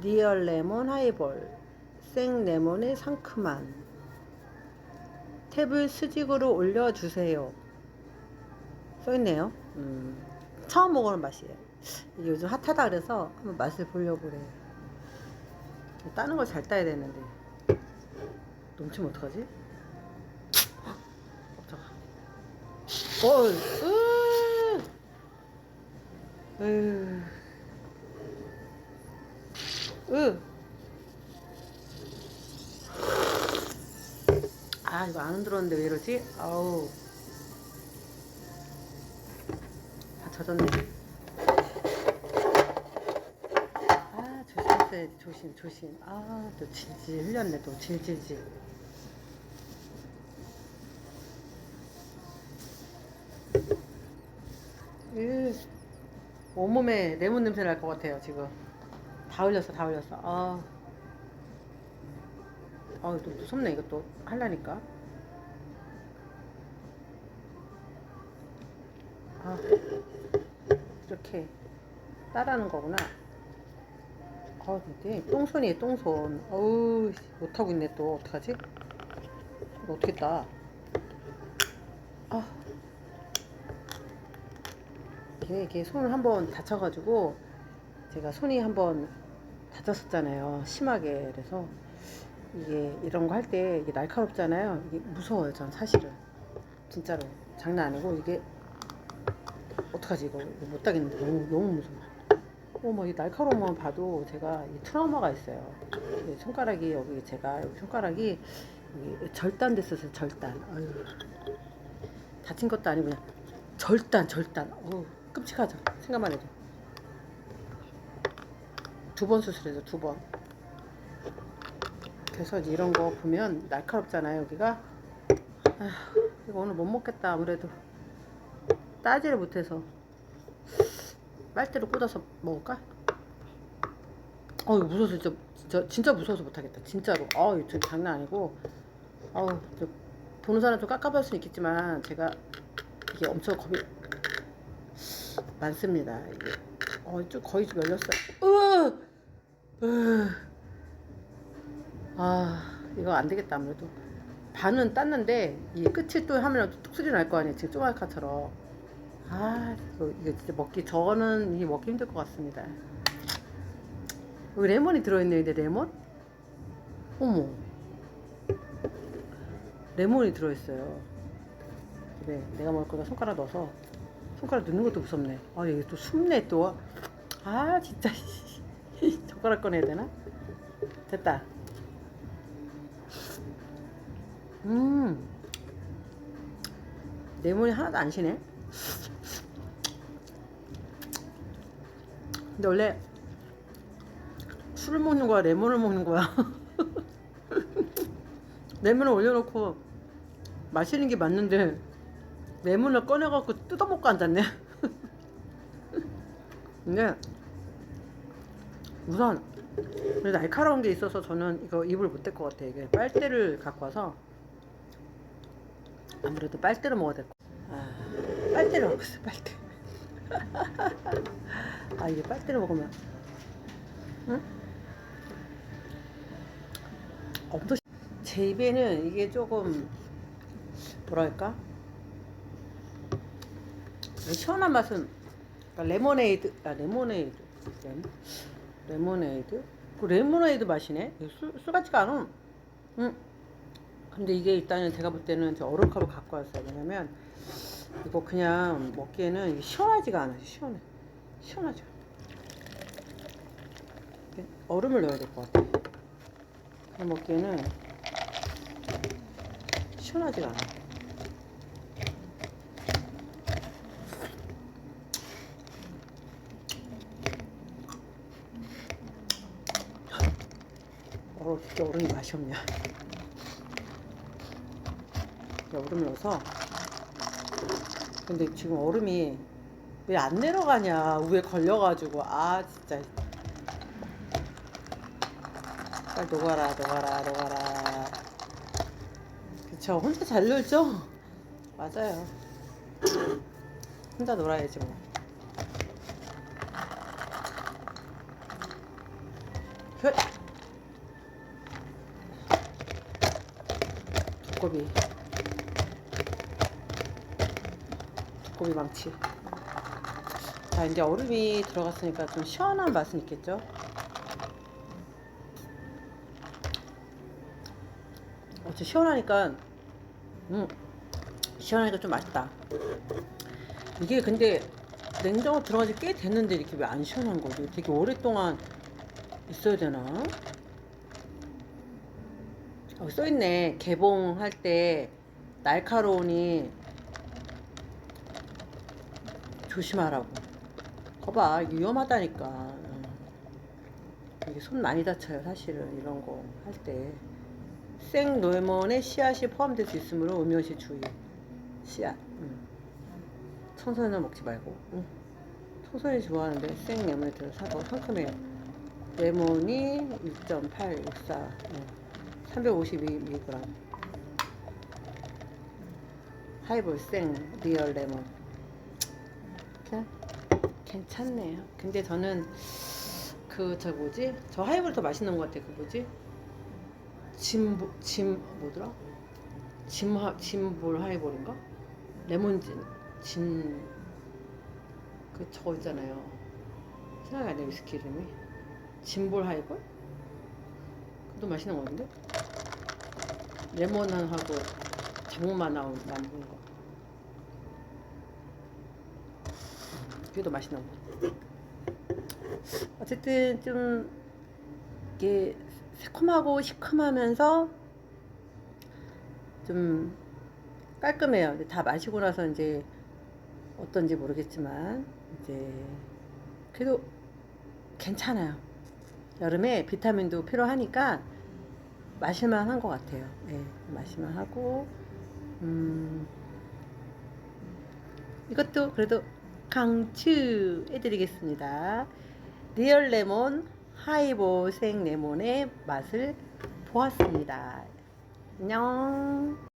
리얼 레몬 하이볼 생 레몬의 상큼한. 탭을 수직으로 올려주세요. 써있네요. 음, 처음 먹어보는 맛이에요. 요즘 핫하다 그래서 한번 맛을 보려고 그래요 따는 걸 잘 따야 되는데. 넘치면 어떡하지? 어, 으, 으, 으. 아 이거 안 흔들었는데 왜 이러지? 아우. 다 젖었네. 아 조심했어야지 조심 조심. 아또 질질 흘렸네 또 질질질. 으 온몸에 레몬 냄새 날 것 같아요 지금 다 흘렸어 다 흘렸어 아 아, 또 무섭네, 이것도. 하려니까. 아, 이렇게 따라하는 거구나. 아, 근데 똥손이에요, 똥손. 어우, 못하고 있네, 또. 어떡하지? 어떻게 따? 아. 이게 손을 한번 다쳐가지고, 제가 손이 한번 다쳤었잖아요. 심하게. 그래서. 이게 이런 거 할 때 이게 날카롭잖아요. 이게 무서워요, 전 사실은. 진짜로. 장난 아니고 이게 어떡하지 이거, 이거 못 따겠는데 너무 너무 무서워. 어머 이 날카로운 것만 봐도 제가 이 트라우마가 있어요. 이 손가락이 여기 제가 여기 손가락이 절단됐었어요, 절단. 아유. 다친 것도 아니고 그냥 절단, 절단. 어우, 끔찍하죠. 생각만 해도. 두 번 수술해서 두 번. 그래서 이런 거 보면 날카롭잖아요 여기가. 아휴 이거 오늘 못 먹겠다 아무래도. 따지를 못해서. 빨대로 꽂아서 먹을까? 어 이거 무서워서 진짜 진짜, 진짜 무서워서 못하겠다 진짜로. 아 이거 장난 아니고. 저 보는 사람 좀 깝깝할 수는 있겠지만 제가 이게 엄청 겁이 많습니다 이게. 어 좀 거의 좀 열렸어요. 으 으. 아 이거 안 되겠다 아무래도. 반은 땄는데 이 끝이 또 하면 뚝 소리 날 거 아니에요 지금 쪼말카처럼. 아 이거, 이거 진짜 먹기 저는 이 먹기 힘들 것 같습니다. 여기 레몬이 들어있네 근데 레몬? 어머. 레몬이 들어있어요. 그래 내가 먹을 거다. 손가락 넣어서. 손가락 넣는 것도 무섭네. 아 이게 또 숨네 또아 진짜 젓가락 꺼내야 되나 됐다 음 레몬이 하나도 안 시네 근데 원래 술을 먹는 거야 레몬을 먹는 거야. 레몬을 올려놓고 마시는 게 맞는데 레몬을 꺼내갖고 뜯어먹고 앉았네. 근데 우선 날카로운 게 있어서 저는 이거 입을 못 댈 것 같아 이게 빨대를 갖고 와서 아무래도 빨대로 먹어야 될 것 같아 아, 빨대로 먹고 있어 빨대. 아 이게 빨대로 먹으면 응? 엄청 제 입에는 이게 조금 뭐랄까? 시원한 맛은 그러니까 레모네이드 아 레모네이드 레모, 레모네이드? 그 레모네이드 맛이네. 술, 술 같지가 않아 응. 근데 이게 일단은 제가 볼 때는 저 얼음컵을 갖고 왔어요. 왜냐면 이거 그냥 먹기에는 시원하지가 않아요. 시원해. 시원하죠. 얼음을 넣어야 될 것 같아 그냥 먹기에는 시원하지가 않아 어, 진짜 얼음이 맛이 없냐. 얼음을 넣어서. 근데 지금 얼음이 왜 안 내려가냐. 위에 걸려가지고. 아, 진짜. 빨리 녹아라, 녹아라, 녹아라. 그쵸. 혼자 잘 놀죠? 맞아요. 혼자 놀아야지 뭐. 두꺼비. 두꺼비 망치. 자 이제 얼음이 들어갔으니까 좀 시원한 맛은 있겠죠? 어째 시원하니까 음 시원하니까 좀 맛있다. 이게 근데 냉장고 들어간 지꽤 됐는데 이렇게 왜 안 시원한 거지? 되게 오랫동안 있어야 되나 여기 써있네 개봉할 때 날카로우니 조심하라고 거봐 위험하다니까 어. 이게 손 많이 다쳐요 사실은 이런 거 할 때 생레몬에 씨앗이 포함될 수 있으므로 음용시 주의 씨앗 음. 청소년은 먹지 말고 응. 청소년이 좋아하는데 생 레몬에 들어 사도 상큼해요 레몬이 1.864 응. 352mg 하이볼 생 리얼 레몬. 괜찮네요. 근데 저는 그 저 뭐지? 저 하이볼 더 맛있는 것 같아 그 뭐지? 짐, 짐 뭐더라? 짐하, 짐볼 하이볼인가? 레몬진 진, 그 저거 있잖아요. 생각이 안 나요, 위스키 이름이. 진볼 하이볼? 그것도 맛있는 거 같은데? 레몬하고 장만 나온 남은 거. 더 맛있는 거. 어쨌든 좀 이게 새콤하고 시큼하면서 좀 깔끔해요. 다 마시고 나서 이제 어떤지 모르겠지만 이제 그래도 괜찮아요. 여름에 비타민도 필요하니까 마실만 한 것 같아요. 예, 마실만 하고 음, 이것도 그래도 강추 해드리겠습니다. 리얼 레몬 하이보 생 레몬의 맛을 보았습니다. 안녕.